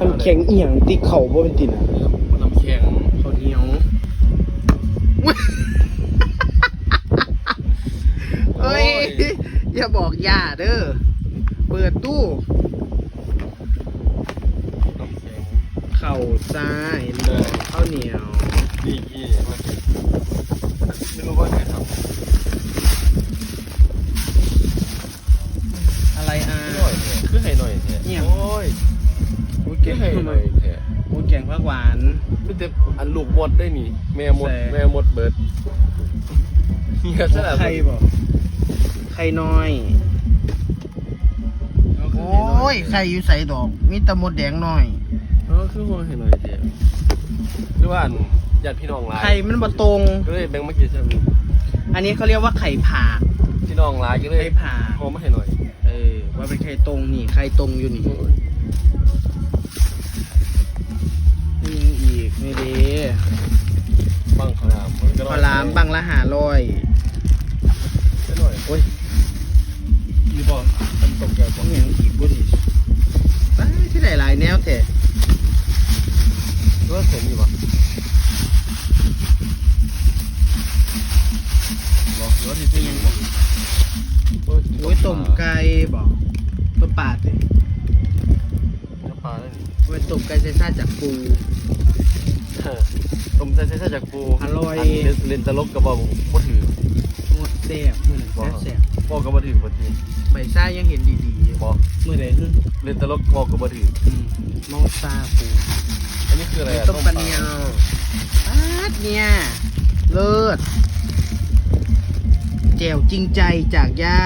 น้ำแข็งเอียงติเข่าบ่เป็นตินะน้ำแข็งข้าวเหนียวเอ้ยอย่าบอกย่าเด้อเปิดตู้น้ำแข็งเข่าซ้ายเลยข้าวเหนียวดีกี่มาไม่รู้ว่าใครทำอะไรอะหน่อยแท้คือให้หน่อยแท้เนี่ยโอ้ย โอ้ยคืเก่องให้หน่อยแท้โอ้ยแกงผักหวานไม่แต่อันลูกหมดได้นี่ แม่หมดแซ่แม่หมดเบิดเฮียซะแล้วไข่บ่ไข่น้อยโอ้ยใส่อยู่ใส่ดอก มีแตะมดแดงหน่อย เออคือว่าให้หน่อยแท้หรือว่าอันญาติพี่น้องหลายไข่มันบ่ตรง ก็เลยแบ่งมากินใช่ไหมอันนี้เขาเรียกว่าไข่ผากพี่น้องหลายก็เลยไข่ผากเอามาให้หน่อย เออว่าเป็นไข่ตรงนี่ไข่ตรงอยู่นี่ โอ้ย นี่เด้บังขาวหลามมันก็ข้าวหลามบังละหาร้อยให้หน่อยโอ้ยมีบ่มันตกใจต้บ่องอย่างอีกบุญไปที่ไหนหลายแนวแท้หรือว่าเสียมีบ่บ่หรือว่าที่ที่มีบ่โอ้ยโอ้ยต้มไก่บอกต้มปลาสิเนื้อปลาได้นี่โอ้ยต้มไก่ใส่ซาจากปูเออ ต้มใส่ใส่จากปูอร่อย นเล่นเล่นตลกกับบ่บ่ถือหมดแซ่บมือหนึ่งบ่แซ่บบ่ก็บ่ถือบ่ทีใบซ่ายังเห็นดีๆอยู่บ่มือไหนฮึเล่นตลกบ่ก็บ่ถืออืมเมาซาปูอันนี้คืออะไรอะต้มปลาเนียวปาดเนี่ยเลิศแจ่วจริงใจจากย่า